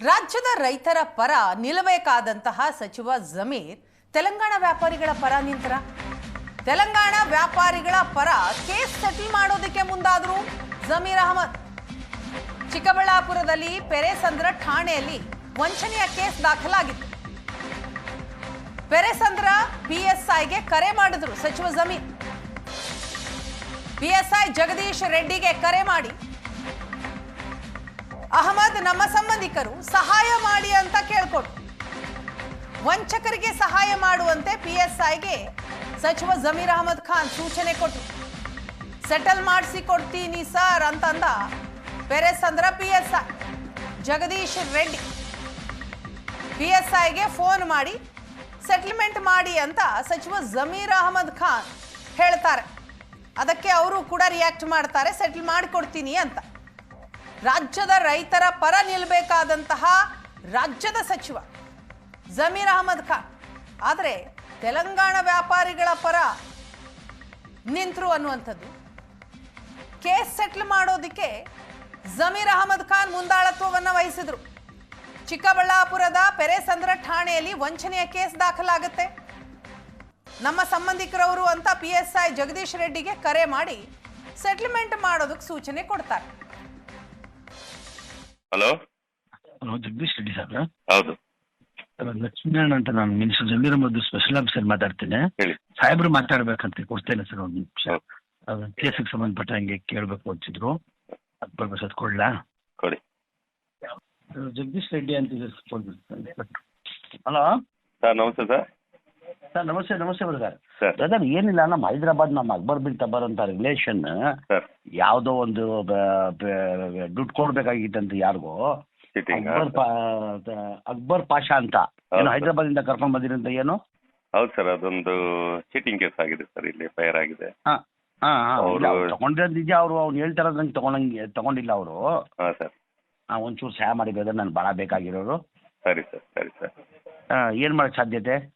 ರಾಜ್ಯದ ರೈತರ ಪರ ನಿಲ್ಲಬೇಕಾದಂತಹ ಸಚಿವ ಜಮೀರ್ ತೆಲಂಗಾಣ ವ್ಯಾಪಾರಿಗಳ ಪರ ನಿಂತರ. ತೆಲಂಗಾಣ ವ್ಯಾಪಾರಿಗಳ ಪರ ಕೇಸ್ ಸೆಟಲ್ ಮಾಡೋದಕ್ಕೆ ಮುಂದಾದ್ರು ಜಮೀರ್ ಅಹಮದ್. ಚಿಕ್ಕಬಳ್ಳಾಪುರದಲ್ಲಿ ಪೆರೆಸಂದ್ರ ಠಾಣೆಯಲ್ಲಿ ವಂಚನೆಯ ಕೇಸ್ ದಾಖಲಾಗಿತ್ತು. ಪೆರೆಸಂದ್ರ ಪಿಎಸ್ಐಗೆ ಕರೆ ಮಾಡಿದ್ರು ಸಚಿವ ಜಮೀರ್. ಪಿಎಸ್ಐ ಜಗದೀಶ್ ರೆಡ್ಡಿಗೆ ಕರೆ ಮಾಡಿ ಅಹಮದ್, ನಮ್ಮ ಸಂಬಂಧಿಕರು ಸಹಾಯ ಮಾಡಿ ಅಂತ ಕೇಳ್ಕೊಟ್ರು. ವಂಚಕರಿಗೆ ಸಹಾಯ ಮಾಡುವಂತೆ ಪಿಎಸ್ಐಗೆ ಸಚಿವ ಜಮೀರ್ ಅಹಮದ್ ಖಾನ್ ಸೂಚನೆ ಕೊಟ್ಟರು ಸೆಟಲ್ ಮಾಡಿಸಿ ಕೊಡ್ತೀನಿ ಸರ್ ಅಂತಂದ ಪೆರೆಸಂದ್ರ ಪಿಎಸ್ಐ. ಜಗದೀಶ್ ರೆಡ್ಡಿ ಪಿಎಸ್ಐಗೆ ಫೋನ್ ಮಾಡಿ ಸೆಟಲ್ಮೆಂಟ್ ಮಾಡಿ ಅಂತ ಸಚಿವ ಜಮೀರ್ ಅಹಮದ್ ಖಾನ್ ಹೇಳ್ತಾರೆ. ಅದಕ್ಕೆ ಅವರು ಕೂಡ ರಿಯಾಕ್ಟ್ ಮಾಡ್ತಾರೆ, ಸೆಟಲ್ ಮಾಡಿಕೊಡ್ತೀನಿ ಅಂತ. ರಾಜ್ಯದ ರೈತರ ಪರ ನಿಲ್ಲಬೇಕಾದಂತಹ ರಾಜ್ಯದ ಸಚಿವ ಜಮೀರ್ ಅಹಮದ್ ಖಾನ್. ಆದರೆ ತೆಲಂಗಾಣ ವ್ಯಾಪಾರಿಗಳ ಪರ ನಿಂತರು ಅನ್ನುವಂಥದ್ದು. ಕೇಸ್ ಸೆಟ್ಲ್ ಮಾಡೋದಕ್ಕೆ ಜಮೀರ್ ಅಹಮದ್ ಖಾನ್ ಮುಂದಾಳತ್ವವನ್ನು ವಹಿಸಿದ್ರು. ಚಿಕ್ಕಬಳ್ಳಾಪುರದ ಪೆರೆಸಂದ್ರ ಠಾಣೆಯಲ್ಲಿ ವಂಚನೆಯ ಕೇಸ್ ದಾಖಲಾಗುತ್ತೆ. ನಮ್ಮ ಸಂಬಂಧಿಕರವರು ಅಂತ ಪಿ ಎಸ್ ಐ ಜಗದೀಶ್ ರೆಡ್ಡಿಗೆ ಕರೆ ಮಾಡಿ ಸೆಟ್ಲ್ಮೆಂಟ್ ಮಾಡೋದಕ್ಕೆ ಸೂಚನೆ ಕೊಡ್ತಾರೆ. Hello? Hello Jagadish Reddy sir ಹೌದು. ಲಕ್ಷ್ಮೀನಾರಾಯಣ ಅಂತ ನಾನು ಮಿನಿಸ್ಟರ್ ಜಗದೀರ ಮದ್ದು ಸ್ಪೆಷಲ್ ಆಫೀಸರ್ ಮಾತಾಡ್ತೇನೆ. ಸಾಹೇಬ್ರು ಮಾತಾಡ್ಬೇಕಂತ ಕೊಡ್ತೇನೆ ಸರ್ ಒಂದು ನಿಮಿಷ. ಕೇಸಿಗೆ ಸಂಬಂಧಪಟ್ಟ ಹಂಗೆ ಕೇಳಬೇಕು ಅಂತಿದ್ರು. ಅದು ಬರ್ಬೇಕು ಅದು ಕೊಡ್ಲಾ? ಕೊಡಿ. ಜಗದೀಶ್ ರೆಡ್ಡಿ ಅಂತ ಹಲೋ ಸರ್ ನಮಸ್ತೆ ಸರ್. ಸರ್ ನಮಸ್ತೆ ನಮಸ್ತೆ ಬ್ರದರ್. ಸರ್. ಬ್ರದರ್ ಏನಿಲ್ಲ ನಮ್ಮ ಹೈದರಾಬಾದ್ ನಮ್ಮ ಅಕ್ಬರ್ ಬಿಲ್ ತಬರ್ ಅಂತ ರಿಲೇಷನ್ ಸರ್. ಯಾವುದೋ ಒಂದು ಬ- ಬ- ದುಡ್ಡು ಕೊಡ್ಬೇಕಾಗಿತ್ತಂತ ಯಾರಿಗೋ. ಅಕ್ಬರ್ ಪಾ- ಅಕ್ಬರ್ ಪಾಷಾ ಅಂತ. ಏನು ಹೌದು. ಹೈದರಾಬಾದಿಂದ ಕರ್ಕೊಂಡ್ ಬಂದಿರಂತ ಏನು? ಹೌದು ಸರ್ ಅದೊಂದು ಚೀಟಿಂಗ್ ಕೇಸ್ ಆಗಿದೆ ಸರ್ ಇಲ್ಲಿ ಫೈರ್ ಆಗಿದೆ. ಹಾ ಹಾ ಅವ್ರು- ಅವರು ಅವ್ನು ಹೇಳ್ತಾರ ನಂಗೆ ತಗೊಂಡಂಗೆ ತಗೊಂಡಿಲ್ಲ ಅವರು. ಹಾಂ ಸರ್. ಒಂಚೂರು ಸಹಾಯ ಮಾಡಿ ಬ್ರದರ್ ನಾನು ಭಾಳ ಬೇಕಾಗಿರೋರು. ಸರಿ ಸರ್ ಸರಿ ಸರ್. ಏನ್ ಮಾಡಕ್ ಸಾಧ್ಯತೆ?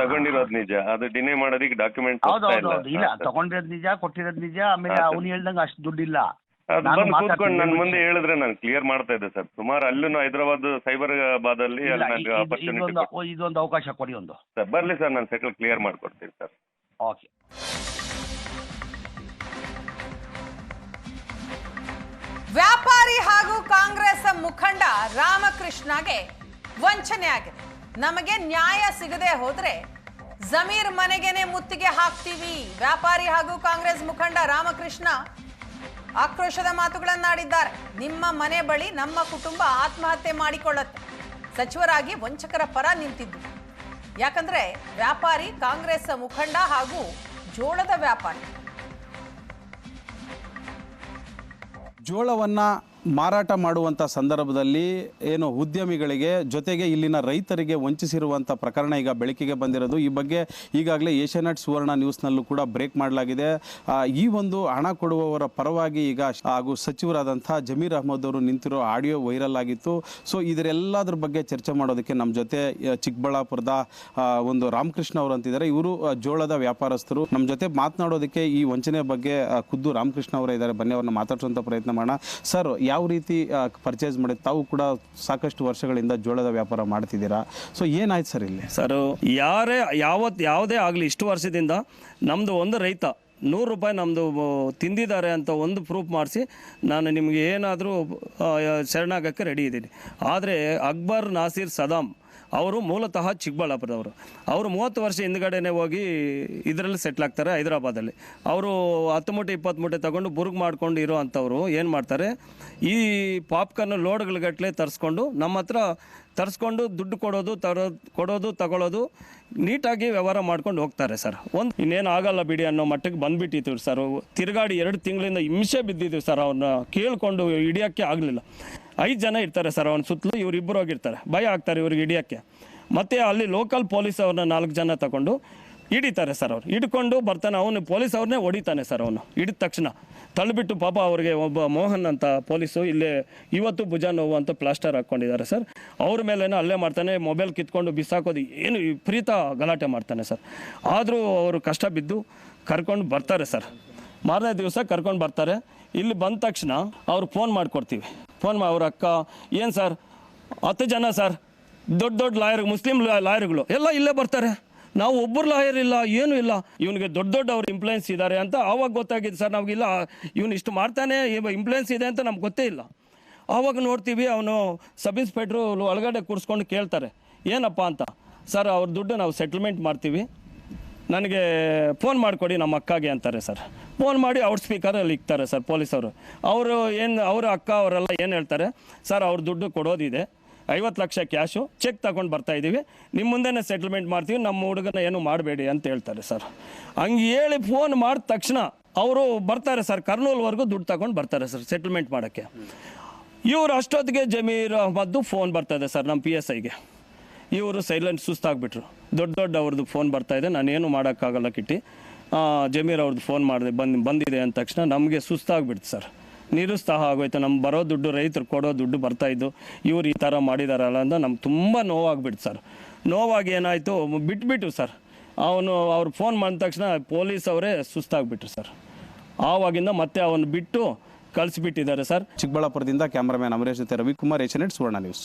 ತಗೊಂಡಿರೋದು ನಿಜ. ಅದು ಡಿನೇ ಮಾಡೋದಕ್ಕೆ ಡಾಕ್ಯುಮೆಂಟ್ ಇಲ್ಲ ತಗೊಂಡಿರೋದ್ ನಿಜ ಕೊಟ್ಟಿರೋದ್ ನಿಜ. ಆಮೇಲೆ. ಅವ್ನು ಹೇಳ್ದಂಗೆ ಅಷ್ಟು ದುಡ್ಡಿಲ್ಲ. ಬಂದು ಕೂತ್ಕೊಂಡು ನನ್ನ ಮುಂದೆ ಹೇಳಿದ್ರೆ ನಾನು ಕ್ಲಿಯರ್ ಮಾಡ್ತಾ ಇದ್ದೆ ಸರ್. ಸುಮಾರು ಅಲ್ಲೂ ಹೈದರಾಬಾದ್ ಸೈಬರಾಬಾದ್ ಅಲ್ಲಿ ಇದೊಂದು ಅವಕಾಶ ಕೊಡಿ ಒಂದು. ಸರ್ ಬರ್ಲಿ ಸರ್ ನಾನು ಸೆಟಲ್ ಕ್ಲಿಯರ್ ಮಾಡ್ಕೊಡ್ತೀನಿ ಸರ್. ಓಕೆ. ವ್ಯಾಪಾರಿ ಹಾಗೂ ಕಾಂಗ್ರೆಸ್ ಮುಖಂಡ ರಾಮಕೃಷ್ಣಗೆ ವಂಚನೆ ಆಗಿದೆ ನಮಗೆ ನ್ಯಾಯ ಸಿಗದೆ ಹೋದ್ರೆ ಜಮೀರ್ ಮನೆಗೆನೆ ಮುತ್ತಿಗೆ ಹಾಕ್ತೀವಿ. ವ್ಯಾಪಾರಿ ಹಾಗೂ ಕಾಂಗ್ರೆಸ್ ಮುಖಂಡ ರಾಮಕೃಷ್ಣ ಆಕ್ರೋಶದ ಮಾತುಗಳನ್ನಾಡಿದ್ದಾರೆ. ನಿಮ್ಮ ಮನೆ ಬಳಿ ನಮ್ಮ ಕುಟುಂಬ ಆತ್ಮಹತ್ಯೆ ಮಾಡಿಕೊಳ್ಳುತ್ತೆ. ಸಚಿವರಾಗಿ ವಂಚಕರ ಪರ ನಿಂತಿದ್ದು. ಯಾಕಂದ್ರೆ ವ್ಯಾಪಾರಿ, ಕಾಂಗ್ರೆಸ್ ಮುಖಂಡ ಹಾಗೂ ಜೋಳದ ವ್ಯಾಪಾರಿ. ಜೋಳವನ್ನು ಮಾರಾಟ ಮಾಡುವಂಥ ಸಂದರ್ಭದಲ್ಲಿ ಏನು ಉದ್ಯಮಿಗಳಿಗೆ ಜೊತೆಗೆ ಇಲ್ಲಿನ ರೈತರಿಗೆ ವಂಚಿಸಿರುವಂಥ ಪ್ರಕರಣ ಈಗ ಬೆಳಕಿಗೆ ಬಂದಿರೋದು. ಈ ಬಗ್ಗೆ ಈಗಾಗಲೇ ಏಷ್ಯಾನೆಟ್ ಸುವರ್ಣ ನ್ಯೂಸ್ನಲ್ಲೂ ಕೂಡ ಬ್ರೇಕ್ ಮಾಡಲಾಗಿದೆ. ಈ ಒಂದು ಹಣ ಕೊಡುವವರ ಪರವಾಗಿ ಈಗ ಹಾಗೂ ಸಚಿವರಾದಂಥ ಜಮೀರ್ ಅಹಮದ್ ಅವರು ನಿಂತಿರೋ ಆಡಿಯೋ ವೈರಲ್ ಆಗಿತ್ತು. ಸೊ, ಇದರೆಲ್ಲದ್ರ ಬಗ್ಗೆ ಚರ್ಚೆ ಮಾಡೋದಕ್ಕೆ ನಮ್ಮ ಜೊತೆ ಚಿಕ್ಕಬಳ್ಳಾಪುರದ ಒಂದು ರಾಮಕೃಷ್ಣ ಅವರು ಅಂತಿದ್ದಾರೆ. ಇವರು ಜೋಳದ ವ್ಯಾಪಾರಸ್ಥರು. ನಮ್ಮ ಜೊತೆ ಮಾತನಾಡೋದಕ್ಕೆ ಈ ವಂಚನೆ ಬಗ್ಗೆ ಖುದ್ದು ರಾಮಕೃಷ್ಣ ಅವರೇ ಇದ್ದಾರೆ. ಬನ್ನಿ, ಅವ್ರನ್ನ ಮಾತಾಡುವಂಥ ಪ್ರಯತ್ನ ಮಾಡೋಣ. ಸರ್ ರೀತಿ ಪರ್ಚೇಸ್ ಮಾಡಿ ತಾವು ಕೂಡ ಸಾಕಷ್ಟು ವರ್ಷಗಳಿಂದ ಜೋಳದ ವ್ಯಾಪಾರ ಮಾಡ್ತಿದ್ದೀರಾ? ಸೊ ಏನಾಯ್ತು ಸರ್ ಇಲ್ಲಿ? ಸರ್, ಯಾರೇ ಯಾವತ್ತು ಯಾವುದೇ ಆಗಲಿ ಇಷ್ಟು ವರ್ಷದಿಂದ ನಮ್ಮದು ಒಂದು ರೈತ ನೂರು ರೂಪಾಯಿ ನಮ್ಮದು ತಿಂದಿದ್ದಾರೆ ಅಂತ ಒಂದು ಪ್ರೂಫ್ ಮಾಡಿಸಿ ನಾನು ನಿಮಗೆ ಏನಾದರೂ ಶರಣಾಗಕ್ಕೆ ರೆಡಿ ಇದ್ದೀನಿ. ಆದರೆ ಅಕ್ಬರ್ ನಾಸೀರ್ ಸದಾಮ್ ಅವರು ಮೂಲತಃ ಚಿಕ್ಕಬಳ್ಳಾಪುರದವರು. ಅವರು ಮೂವತ್ತು ವರ್ಷ ಹಿಂದ್ಗಡೆನೆ ಹೋಗಿ ಇದರಲ್ಲಿ ಸೆಟ್ಲ್ ಆಗ್ತಾರೆ ಹೈದರಾಬಾದಲ್ಲಿ. ಅವರು ಹತ್ತು ಮೂಟೆ, ಇಪ್ಪತ್ತು ಮೂಟೆ ತಗೊಂಡು ಬುರುಗ್ ಮಾಡ್ಕೊಂಡು ಇರೋ ಏನು ಮಾಡ್ತಾರೆ? ಈ ಪಾಪ್ಕಾರ್ನ್ ಲೋಡ್ಗಳಗಟ್ಟಲೆ ತರಿಸ್ಕೊಂಡು ನಮ್ಮ ಹತ್ರ ತರಿಸ್ಕೊಂಡು ದುಡ್ಡು ಕೊಡೋದು ತರೋದು ಕೊಡೋದು ತಗೊಳ್ಳೋದು ನೀಟಾಗಿ ವ್ಯವಹಾರ ಮಾಡ್ಕೊಂಡು ಹೋಗ್ತಾರೆ ಸರ್. ಒಂದು ಇನ್ನೇನು ಆಗಲ್ಲ ಬಿಡಿ ಅನ್ನೋ ಮಟ್ಟಕ್ಕೆ ಬಂದ್ಬಿಟ್ಟಿತ್ತು ಸರ್. ತಿರುಗಾಡಿ ಎರಡು ತಿಂಗಳಿಂದ ಹಿಂಸೆ ಬಿದ್ದಿದ್ದೀವಿ ಸರ್ ಅವನ್ನ ಕೇಳಿಕೊಂಡು ಹಿಡಿಯೋಕ್ಕೆ ಆಗಲಿಲ್ಲ. ಐದು ಜನ ಇರ್ತಾರೆ ಸರ್, ಅವನ ಸುತ್ತಲೂ ಇವರಿಬ್ಬರು ಹೋಗಿರ್ತಾರೆ. ಭಯ ಆಗ್ತಾರೆ ಇವ್ರಿಗೆ ಹಿಡಿಯೋಕ್ಕೆ. ಮತ್ತು ಅಲ್ಲಿ ಲೋಕಲ್ ಪೊಲೀಸ್ ಅವ್ರನ್ನ ನಾಲ್ಕು ಜನ ತಗೊಂಡು ಹಿಡಿತಾರೆ ಸರ್ ಅವ್ರು. ಹಿಡ್ಕೊಂಡು ಬರ್ತಾನೆ, ಅವನು ಪೊಲೀಸ್ ಅವ್ರನ್ನೇ ಹೊಡಿತಾನೆ ಸರ್ ಅವನು. ಹಿಡಿದ ತಕ್ಷಣ. ತಳ್ಳಿಬಿಟ್ಟು ಪಾಪ ಅವ್ರಿಗೆ ಒಬ್ಬ ಮೋಹನ್ ಅಂತ ಪೊಲೀಸು ಇಲ್ಲೇ ಇವತ್ತು ಭುಜ ನೋವು ಅಂತ ಪ್ಲಾಸ್ಟರ್ ಹಾಕ್ಕೊಂಡಿದ್ದಾರೆ ಸರ್. ಅವ್ರ ಮೇಲೇನೋ ಅಲ್ಲೇ ಮಾಡ್ತಾನೆ ಮೊಬೈಲ್ ಕಿತ್ಕೊಂಡು ಬಿಸಾಕೋದು ಏನು ವಿಪರೀತ ಗಲಾಟೆ ಮಾಡ್ತಾನೆ ಸರ್. ಆದರೂ ಅವರು ಕಷ್ಟ ಬಿದ್ದು ಕರ್ಕೊಂಡು ಬರ್ತಾರೆ ಸರ್. ಮಾರನೇ ದಿವಸ ಕರ್ಕೊಂಡು ಬರ್ತಾರೆ. ಇಲ್ಲಿ ಬಂದ ತಕ್ಷಣ ಅವ್ರು ಫೋನ್ ಮಾಡಿಕೊಡ್ತೀವಿ. ಫೋನ್ ಮಾಡಿ ಅವ್ರ ಅಕ್ಕ, ಏನು ಸರ್ ಹತ್ತು ಜನ ಸರ್ ದೊಡ್ಡ ದೊಡ್ಡ ಲಾಯರ್ ಮುಸ್ಲಿಂ ಲಾಯರ್ಗಳು ಎಲ್ಲ ಇಲ್ಲೇ ಬರ್ತಾರೆ. ನಾವು ಒಬ್ಬರು ಲಾಯರ್ ಇಲ್ಲ, ಏನೂ ಇಲ್ಲ. ಇವನಿಗೆ ದೊಡ್ಡ ದೊಡ್ಡ ಅವ್ರ ಇಂಪ್ಲೂಯೆನ್ಸ್ ಇದ್ದಾರೆ ಅಂತ ಆವಾಗ ಗೊತ್ತಾಗಿದೆ ಸರ್ ನಮಗಿಲ್ಲ ಇವನು ಇಷ್ಟು ಮಾಡ್ತಾನೆ ಇಂಪ್ಲೂಯೆನ್ಸ್ ಇದೆ ಅಂತ ನಮ್ಗೆ ಗೊತ್ತೇ ಇಲ್ಲ. ಆವಾಗ ನೋಡ್ತೀವಿ ಅವನು ಸಬ್ ಇನ್ಸ್ಪೆಕ್ಟ್ರು ಒಳಗಡೆ ಕೂರಿಸ್ಕೊಂಡು ಕೇಳ್ತಾರೆ. ಏನಪ್ಪ ಅಂತ? ಸರ್ ಅವ್ರ ದುಡ್ಡು ನಾವು ಸೆಟಲ್ಮೆಂಟ್ ಮಾಡ್ತೀವಿ. ನನಗೆ ಫೋನ್ ಮಾಡಿಕೊಡಿ ನಮ್ಮ ಅಕ್ಕಗೆ ಅಂತಾರೆ ಸರ್. ಫೋನ್ ಮಾಡಿ ಔಟ್ ಸ್ಪೀಕರಲ್ಲಿ ಇಕ್ತಾರೆ ಸರ್ ಪೊಲೀಸವರು. ಅವರು ಏನು ಅವರ ಅಕ್ಕ ಅವರೆಲ್ಲ ಏನು ಹೇಳ್ತಾರೆ, ಸರ್ ಅವ್ರ ದುಡ್ಡು ಕೊಡೋದಿದೆ, ಐವತ್ತು ಲಕ್ಷ ಕ್ಯಾಶು, ಚೆಕ್ ತಗೊಂಡು ಬರ್ತಾ ಇದ್ದೀವಿ ನಿಮ್ಮ ಮುಂದೆನೇ ಸೆಟಲ್ಮೆಂಟ್ ಮಾಡ್ತೀವಿ, ನಮ್ಮ ಹುಡುಗನ ಏನು ಮಾಡಬೇಡಿ ಅಂತ ಹೇಳ್ತಾರೆ ಸರ್. ಹಂಗೆ ಹೇಳಿ ಫೋನ್ ಮಾಡಿದ ತಕ್ಷಣ ಅವರು ಬರ್ತಾರೆ ಸರ್, ಕರ್ನೂಲ್ವರೆಗೂ ದುಡ್ಡು ತಗೊಂಡು ಬರ್ತಾರೆ ಸರ್ ಸೆಟಲ್ಮೆಂಟ್ ಮಾಡೋಕ್ಕೆ. ಇವರು ಅಷ್ಟೊತ್ತಿಗೆ ಜಮೀರ್ ಅಹಮದ್ದು ಫೋನ್ ಬರ್ತದೆ ಸರ್ ನಮ್ಮ ಪಿ ಎಸ್ ಐಗೆ ಇವರು ಸೈಲೆಂಟ್ ಸುಸ್ತಾಗ್ಬಿಟ್ರು. ದೊಡ್ಡ ದೊಡ್ಡ ಅವ್ರದ್ದು ಫೋನ್ ಬರ್ತಾ ಇದೆ. ನಾನೇನು ಮಾಡೋಕ್ಕಾಗಲ್ಲ ಕಿಟ್ಟಿ. ಜಮೀರ್ ಅವ್ರದ್ದು ಫೋನ್ ಮಾಡಿದೆ, ಬಂದು, ಬಂದಿದೆ ಅಂದ ತಕ್ಷಣ ನಮಗೆ ಸುಸ್ತಾಗ್ಬಿಡ್ತು ಸರ್. ನಿರುತ್ಸಾಹ ಆಗೋಯ್ತು. ನಮ್ಮ ಬರೋ ದುಡ್ಡು, ರೈತರು ಕೊಡೋ ದುಡ್ಡು ಬರ್ತಾಯಿದ್ದು ಇವ್ರು ಈ ಥರ ಮಾಡಿದಾರಲ್ಲ ಅಂತ ನಮ್ಗೆ ತುಂಬ ನೋವಾಗ್ಬಿಡ್ತು ಸರ್. ನೋವಾಗಿ ಏನಾಯಿತು ಬಿಟ್ಬಿಟ್ಟು ಸರ್. ಅವನು, ಅವ್ರು ಫೋನ್ ಮಾಡಿದ ತಕ್ಷಣ ಪೊಲೀಸ್ ಅವರೇ ಸುಸ್ತಾಗ್ಬಿಟ್ರು ಸರ್. ಆವಾಗಿಂದ ಮತ್ತೆ ಅವನು ಬಿಟ್ಟು ಕಳಿಸ್ಬಿಟ್ಟಿದ್ದಾರೆ ಸರ್. ಚಿಕ್ಕಬಳ್ಳಾಪುರದಿಂದ ಕ್ಯಾಮ್ರಾಮ್ಯಾನ್ ಅಮರೇಶ್ ಜೊತೆ ರವಿಕುಮಾರ್ ಏಷ್ಯಾನೆಟ್ ಸುವರ್ಣ ನ್ಯೂಸ್.